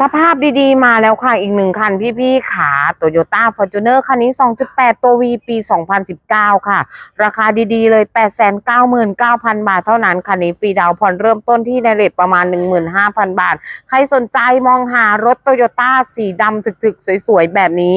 สภาพดีๆ มาแล้วค่ะ อีกหนึ่งคันพี่ๆขา Toyota Fortuner คันนี้ 2.8 ตัว V ปี 2019 ค่ะ ราคาดีๆ เลย 899,000 บาทเท่านั้น คันนี้ฟรีดาวผ่อนเริ่มต้นที่ในเรทประมาณ 15,000 บาท ใครสนใจมองหารถ Toyota สีดำถึกๆ สวยๆ แบบนี้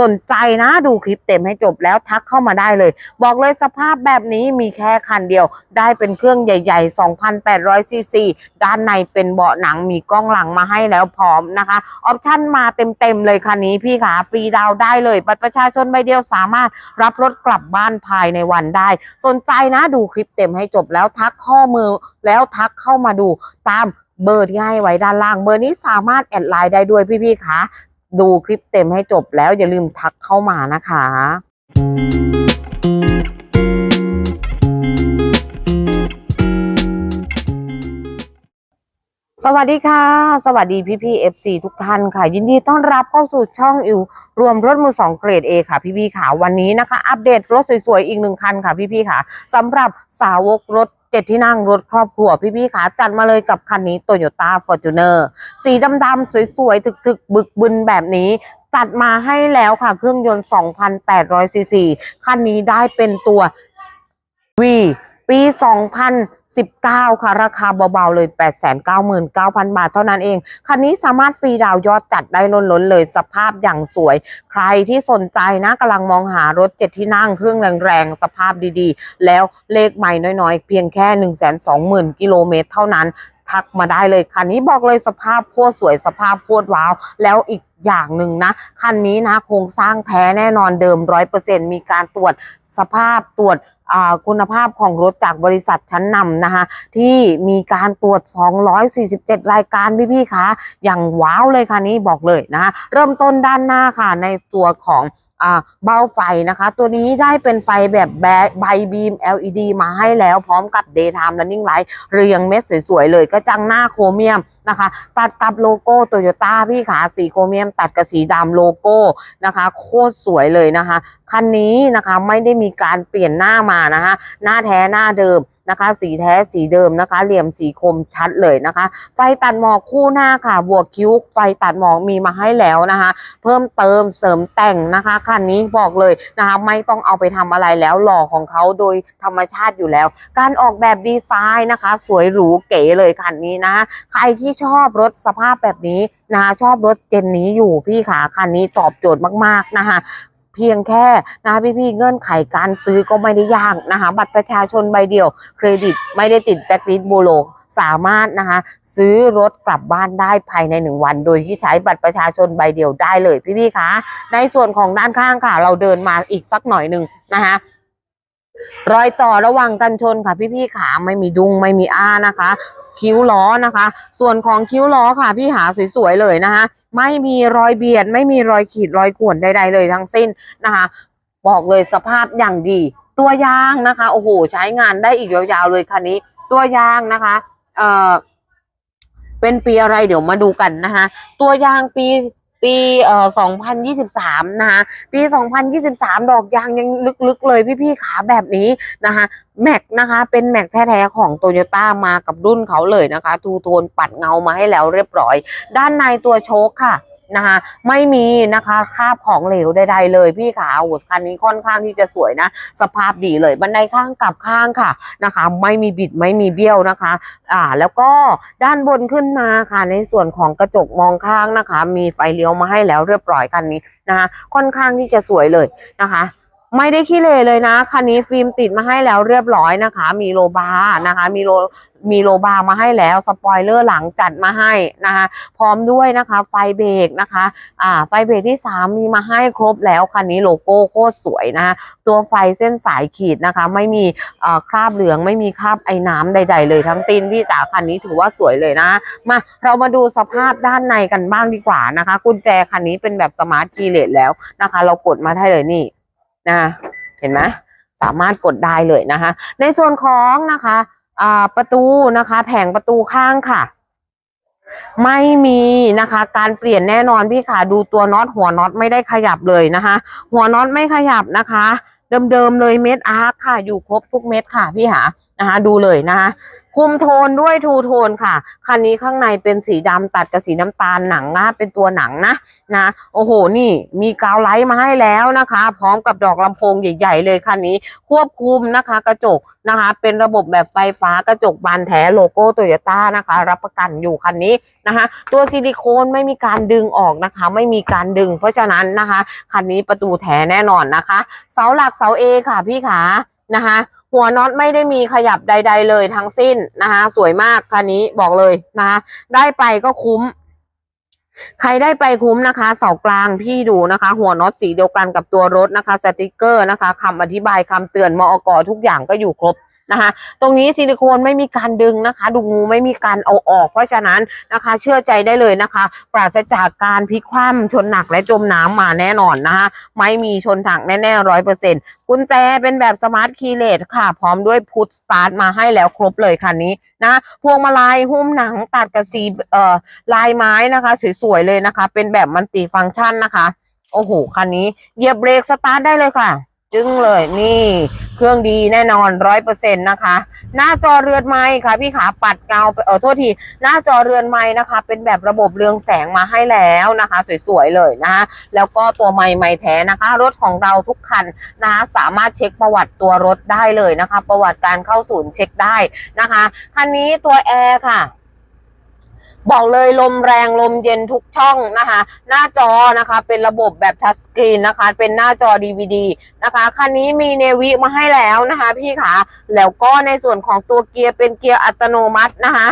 สนใจนะดูคลิปเต็มให้จบแล้วทักเข้ามาได้เลย บอกเลยสภาพแบบนี้มีแค่คันเดียว ได้เป็นเครื่องใหญ่ ๆ 2,800ซีซีด้านในเป็นเบาะหนังมีกล้องหลังมาให้แล้วพร้อมนะคะออปชั่นมาเต็มๆเลยคันนี้พี่ขาฟรีดาวได้เลยบัตรประชาชนใบเดียวสามารถรับรถกลับบ้านภายในวันได้ สนใจนะดูคลิปเต็มให้จบแล้วทักข้อมือแล้วทักเข้ามาดูตามเบอร์ที่ให้ไว้ด้านล่าง เบอร์นี้สามารถแอดไลน์ได้ด้วยพี่ๆคะดูคลิปเต็มให้จบแล้วอย่าลืมทักเข้ามานะคะ สวัสดีค่ะ สวัสดีพี่พี่ๆ FC ทุกท่านค่ะ ยินดีต้อนรับเข้าสู่ช่องอิวรวมรถมือสองเกรด A ค่ะ พี่พี่ๆค่ะวันนี้นะคะ อัปเดตรถสวยๆ อีกหนึ่งคันค่ะ พี่พี่ๆค่ะสำหรับสาวกรถเจ็ดที่นั่งรถครอบครัวพี่พี่ๆค่ะจัดมาเลยกับคันนี้ Toyota Fortuner สีดำๆสวยๆ ถึกๆ บึกบึนแบบนี้จัดมาให้แล้วค่ะ เครื่องยนต์ 2,800ซีซีคันนี้ได้เป็นตัว V ปี 2019 ค่ะ ราคาเบาๆ เลย 899,000 บาทเท่านั้นเอง คันนี้สามารถฟรีดาวยอดจัดได้ล้นๆเลยสภาพอย่างสวย ใครที่สนใจนะกำลังมองหารถเจ็ดที่นั่งเครื่องแรงๆ สภาพดีๆ แล้วเลขใหม่น้อยๆ เพียงแค่ 120,000 กิโลเมตรเท่านั้นทักมาได้เลยคันนี้บอกเลยสภาพโคตรสวยสภาพโคตรว้าว แล้วอีกอย่างหนึ่งนะ คันนี้นะโครงสร้างแท้แน่นอนเดิม100%มีการตรวจสภาพตรวจ คุณภาพของรถจากบริษัทชั้นนำนะคะ ที่มีการตรวจ 247 รายการพี่ๆคะอย่างว้าวเลยค่ะนี้บอกเลยนะคะเริ่มต้นด้านหน้าค่ะในตัวของเบ้าไฟนะคะ ตัวนี้ได้เป็นไฟแบบแบใบบีม LED มาให้แล้วพร้อมกับ daytime running light เรียงเม็ดสวยๆเลยกระจังหน้าโครเมียมนะคะ ตัดกับโลโก้โตโยต้าพี่ขาสีโครเมียม ตัดกับสีดำโลโก้นะคะ โคตรสวยเลยนะคะ คันนี้นะคะไม่ได้มีการเปลี่ยนหน้ามานะคะหน้าแท้หน้าเดิมนะคะ สีแท้สีเดิมนะคะ เหลี่ยมสีคมชัดเลยนะคะ ไฟตัดหมอกคู่หน้าค่ะ บวกคิ้วไฟตัดหมอกมีมาให้แล้วนะคะ เพิ่มเติมเสริมแต่งนะคะคันนี้บอกเลยนะคะ ไม่ต้องเอาไปทำอะไรแล้วหล่อของเขาโดยธรรมชาติอยู่แล้ว การออกแบบดีไซน์นะคะ สวยหรูเก๋เลยคันนี้นะใครที่ชอบรถสภาพแบบนี้นะคะชอบรถเจนนี้อยู่พี่ขาคันนี้ตอบโจทย์มากๆนะคะ พียงแค่นะคะพี่ๆเงื่อนไขการซื้อก็ไม่ได้ยากนะคะบัตรประชาชนใบเดียว เครดิตไม่ได้ติดแบ็กลิสโบโลสามารถนะคะซื้อรถกลับบ้านได้ภายในหนึ่งวัน โดยที่ใช้บัตรประชาชนใบเดียวได้เลยพี่ๆคะในส่วนของด้านข้างค่ะ เราเดินมาอีกสักหน่อยหนึ่งนะคะรอยต่อระหว่างกันชนค่ะพี่ๆขาไม่มีดุงไม่มีอ้านะคะ คิ้วล้อนะคะ ส่วนของคิ้วล้อค่ะพี่หาสวยๆเลยนะคะไม่มีรอยเบียด ไม่มีรอยขีดรอยข่วนใดๆเลยทั้งสิ้นนะคะ บอกเลยสภาพอย่างดี ตัวยางนะคะโอ้โหใช้งานได้อีกยาวๆเลยคันนี้ ตัวยางนะคะเอ่อเป็นปีอะไรเดี๋ยวมาดูกันนะคะ ตัวยางปี ปีเอ่อ2023 นะคะ ปี 2023 ดอกยางยังลึกๆเลยพี่ๆขาแบบนี้นะคะ แม็กนะคะเป็นแม็กแท้ๆของโตโยต้ามากับรุ่นเขาเลยนะคะทูโทนปัดเงามาให้แล้วเรียบร้อย ด้านในตัวโชคค่ะ นะคะ ไม่มีนะคะคราบของเหลวใดๆเลยพี่ขาโอ้คันนี้ค่อนข้างที่จะสวยนะ สภาพดีเลยบันไดข้างกับข้างค่ะนะคะ ไม่มีบิดไม่มีเบี้ยวนะคะ อ่าแล้วก็ด้านบนขึ้นมาค่ะ ในส่วนของกระจกมองข้างนะคะ มีไฟเลี้ยวมาให้แล้วเรียบร้อยคันนี้นะคะ ค่อนข้างที่จะสวยเลยนะคะ ไม่ได้ขี้เลเลยนะ คันนี้ฟิล์มติดมาให้แล้วเรียบร้อยนะคะ มีโลบาร์นะคะ มีโลมีโลบาร์มาให้แล้ว สปอยเลอร์หลังจัดมาให้นะคะ พร้อมด้วยนะคะ ไฟเบรกนะคะ อ่า ไฟเบรกที่ 3 มีมาให้ครบแล้ว คันนี้โลโก้โคตรสวยนะคะ ตัวไฟเส้นสายขีดนะคะ ไม่มีอ่อคราบเหลือง ไม่มีคราบไอ้น้ำใด ๆ เลยทั้งสิ้นพี่จ๋าคันนี้ถือว่าสวยเลยนะ มา เรามาดูสภาพด้านในกันบ้างดีกว่านะคะ กุญแจคันนี้เป็นแบบสมาร์ทคีย์เลสแล้วนะคะ เรากดมาได้เลยนี่ นะเห็นไหมสามารถกดได้เลยนะคะ ในส่วนของนะคะประตูนะคะ แผงประตูข้างค่ะ ไม่มีนะคะ การเปลี่ยนแน่นอนพี่ค่ะดูตัวน็อตหัวน็อตไม่ได้ขยับเลยนะคะ หัวน็อตไม่ขยับนะคะ เดิมๆเลยเม็ดอาร์คค่ะ อยู่ครบทุกเม็ดค่ะพี่หานะคะ ดูเลยนะคะ คุมโทนด้วยทูโทนค่ะ คันนี้ข้างในเป็นสีดำตัดกับสีน้ำตาลหนังนะเป็นตัวหนังนะนะ โอ้โหนี่มีกาวไลท์มาให้แล้วนะคะ พร้อมกับดอกลำโพงใหญ่ ๆ เลยคันนี้ควบคุมนะคะ กระจกนะคะ เป็นระบบแบบไฟฟ้ากระจกบานแท้โลโก้โตโยต้านะคะ รับประกันอยู่คันนี้นะคะ ตัวซิลิโคนไม่มีการดึงออกนะคะ ไม่มีการดึง เพราะฉะนั้นนะคะคันนี้ประตูแท้แน่นอนนะคะ เสาหลักเสาเอค่ะพี่ขานะคะ หัวน็อตไม่ได้มีขยับใด ๆ เลยทั้งสิ้นนะคะสวยมากคันนี้บอกเลยนะคะได้ไปก็คุ้ม ใครได้ไปคุ้มนะคะ เสากลางพี่ดูนะคะ หัวน็อตสีเดียวกันกับตัวรถนะคะ สติกเกอร์นะคะคำอธิบายคำเตือนมอกทุกอย่างก็อยู่ครบ นะคะ ตรงนี้ซิลิโคนไม่มีการดึงนะคะ ดูงูไม่มีการเอาออก เพราะฉะนั้นนะคะ เชื่อใจได้เลยนะคะ ปราศจากการพลิกคว่ำชนหนักและจมน้ำมาแน่นอนนะคะ ไม่มีชนถังแน่ๆร้อยเปอร์เซ็นต์กุญแจเป็นแบบสมาร์ทคีย์เลสค่ะ พร้อมด้วยพุทสตาร์ทมาให้แล้วครบเลยคันนี้นะพวงมาลัยหุ้มหนังตัดกับสีเอ่อลายไม้นะคะสวยๆเลยนะคะ เป็นแบบมันติฟังก์ชันนะคะ โอ้โหคันนี้เหยียบเบรกสตาร์ทได้เลยค่ะ จึ้งเลยนี่เครื่องดีแน่นอนร้อยเปอร์เซ็นต์นะคะ หน้าจอเรือนไม้ค่ะพี่ขาปัดเงาเออโทษที หน้าจอเรือนไม้นะคะ เป็นแบบระบบเรืองแสงมาให้แล้วนะคะ สวยๆเลยนะคะแล้วก็ตัวไม้ไม้แท้นะคะ รถของเราทุกคันนะคะสามารถเช็คประวัติตัวรถได้เลยนะคะ ประวัติการเข้าศูนย์เช็คได้นะคะคันนี้ตัวแอร์ค่ะ บอกเลยลมแรงลมเย็นทุกช่องนะคะ หน้าจอนะคะเป็นระบบแบบทัชสกรีนนะคะ เป็นหน้าจอ DVD นะคะคันนี้มีเนวิมาให้แล้วนะคะ พี่ขาแล้วก็ในส่วนของตัวเกียร์เป็นเกียร์อัตโนมัตินะคะ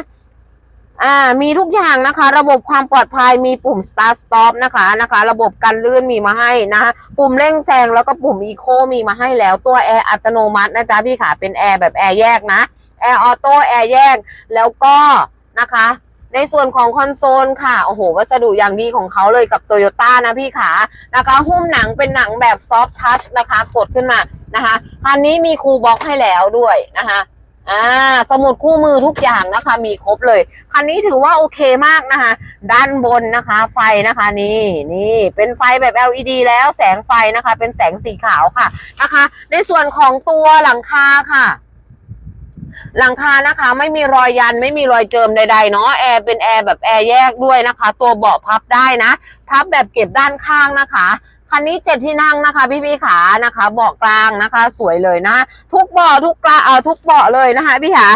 อ่ามีทุกอย่างนะคะ ระบบความปลอดภัยมีปุ่ม start stop นะคะนะคะ ระบบกันลื่นมีมาให้นะคะปุ่มเร่งแซงแล้วก็ปุ่ม eco มีมาให้แล้วตัวแอร์อัตโนมัตินะจ๊ะพี่ขาเป็นแอร์แบบแอร์แยกนะแอร์ออโต้แอร์แยกแล้วก็นะคะ ในส่วนของคอนโซลค่ะโอ้โหวัสดุอย่างดีของเขาเลยกับโตโยต้านะพี่ขานะคะหุ้มหนังเป็นหนังแบบซอฟทัชนะคะ กดขึ้นมานะคะคันนี้มีคูลบ็อกให้แล้วด้วยนะคะอ่าสมุดคู่มือทุกอย่างนะคะ มีครบเลย คันนี้ถือว่าโอเคมากนะคะ ด้านบนนะคะ ไฟนะคะนี่นี่เป็นไฟแบบ LED แล้วแสงไฟนะคะ เป็นแสงสีขาวค่ะนะคะ ในส่วนของตัวหลังคาค่ะ หลังคานะคะไม่มีรอยยันไม่มีรอยเจิมใดๆเนาะแอร์เป็นแอร์แบบแอร์แยกด้วยนะคะ ตัวเบาะพับได้นะพับแบบเก็บด้านข้างนะคะคันนี้เจ็ดที่นั่งนะคะ พี่พี่ขานะคะเบาะกลางนะคะ สวยเลยนะ ทุกเบาะทุกกระเออทุกเบาะเลยนะคะ พี่ขา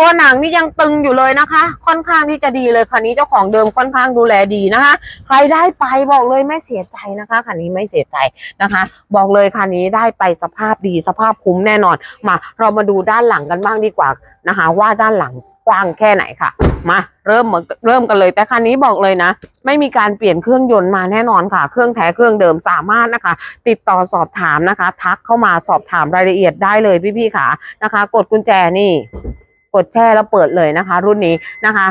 ตัวหนังนี่ยังตึงอยู่เลยนะคะ ค่อนข้างที่จะดีเลยคันนี้เจ้าของเดิมค่อนข้างดูแลดีนะคะ ใครได้ไปบอกเลยไม่เสียใจนะคะคันนี้ไม่เสียใจนะคะ บอกเลยคันนี้ได้ไปสภาพดีสภาพคุ้มแน่นอน มา เรามาดูด้านหลังกันบ้างดีกว่านะคะ ว่าด้านหลังกว้างแค่ไหนค่ะ มาเริ่มเริ่มกันเลย แต่คันนี้บอกเลยนะ ไม่มีการเปลี่ยนเครื่องยนต์มาแน่นอนค่ะ เครื่องแท้เครื่องเดิมสามารถนะคะ ติดต่อสอบถามนะคะ ทักเข้ามาสอบถามรายละเอียดได้เลยพี่ๆค่ะนะคะ กดกุญแจนี่ ดแช่แล้วเปิดเลยนะคะ รุ่นนี้นะคะ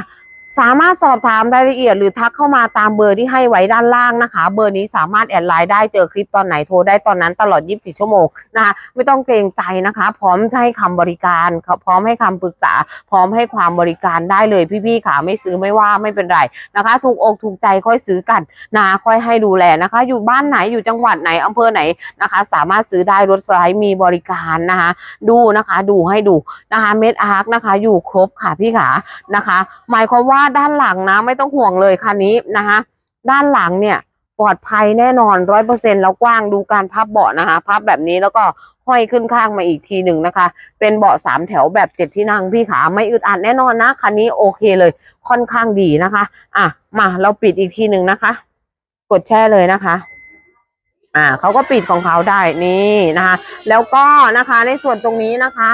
สามารถสอบถามรายละเอียดหรือทักเข้ามาตามเบอร์ที่ให้ไว้ด้านล่างนะคะ เบอร์นี้สามารถแอดไลน์ได้เจอคลิปตอนไหนโทรได้ตอนนั้นตลอด 24 ชั่วโมงนะคะไม่ต้องเกรงใจนะคะ พร้อมให้คำบริการ พร้อมให้คำปรึกษา พร้อมให้ความบริการได้เลยพี่ๆค่ะไม่ซื้อไม่ว่าไม่เป็นไรนะคะ ถูกอกถูกใจค่อยซื้อกันนะค่อยให้ดูแลนะคะ อยู่บ้านไหนอยู่จังหวัดไหนอำเภอไหนนะคะ สามารถซื้อได้รถสไลด์มีบริการนะคะ ดูนะคะ ดูให้ดูนะคะเม็ดอาร์คนะคะ อยู่ครบค่ะพี่ขานะคะ หมายความว่าาด้านหลังนะไม่ต้องห่วงเลยคันนี้นะคะด้านหลังเนี่ยปลอดภัยแน่นอนร้อยเปอร์เซ็นแล้วกว้างดูการพับเบาะนะคะ พับแบบนี้แล้วก็ห้อยขึ้นข้างมาอีกทีหนึ่งนะคะ เป็นเบาะสามแถวแบบเจ็ดที่นั่งพี่ขาไม่อึดอัดแน่นอนนะคันนี้โอเคเลย ค่อนข้างดีนะคะ อะมาเราปิดอีกทีหนึ่งนะคะ กดแช่เลยนะคะ อ่าเขาก็ปิดของเขาได้นี่นะคะ แล้วก็นะคะในส่วนตรงนี้นะคะ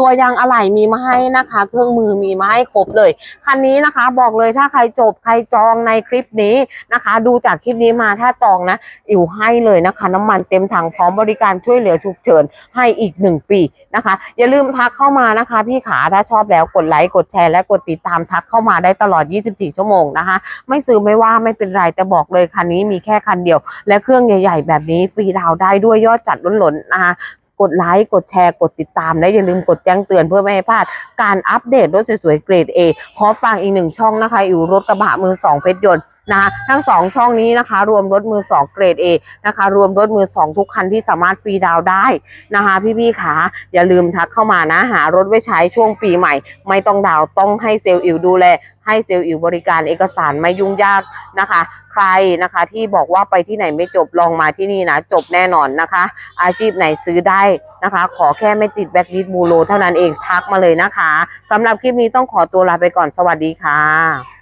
ตัวยางอะไหล่มีมาให้นะคะ เครื่องมือมีมาให้ครบเลย คันนี้นะคะบอกเลยถ้าใครจบใครจองในคลิปนี้นะคะ ดูจากคลิปนี้มาถ้าจองนะอยู่ให้เลยนะคะ น้ำมันเต็มถังพร้อมบริการช่วยเหลือฉุกเฉินให้อีกหนึ่งปีนะคะ อย่าลืมทักเข้ามานะคะ พี่ขาถ้าชอบแล้วกดไลค์กดแชร์และกดติดตามทักเข้ามาได้ตลอด 24 ชั่วโมงนะคะ ไม่ซื้อไม่ว่าไม่เป็นไรแต่บอกเลยคันนี้มีแค่คันเดียว และเครื่องใหญ่ ๆ แบบนี้ฟรีดาวได้ด้วยยอดจัดล้นๆนะคะ กดไลค์กดแชร์กดติดตามและอย่าลืมกดแจ้งเตือนเพื่อไม่ให้พลาด การอัปเดตรถสวยๆเกรด A ขอฝากอีกหนึ่งช่องนะคะ อยู่รถกระบะมือสองเพชรยนต์นะคะทั้งสองช่องนี้นะคะ รวมรถมือสองเกรด A นะคะ รวมรถมือสองทุกคันที่สามารถฟรีดาวได้นะคะ พี่ๆขาอย่าลืมทักเข้ามานะ หารถไว้ใช้ช่วงปีใหม่ ไม่ต้องดาวต้องให้เซลล์อิวดูแล ให้เซลล์อิวบริการเอกสารไม่ยุ่งยากนะคะ ใครนะคะที่บอกว่าไปที่ไหนไม่จบลองมาที่นี่นะจบแน่นอนนะคะ อาชีพไหนซื้อได้นะคะ ขอแค่ไม่ติดแบ็คลิสบูโรเท่านั้นเองทักมาเลยนะคะสำหรับคลิปนี้ต้องขอตัวลาไปก่อนสวัสดีค่ะ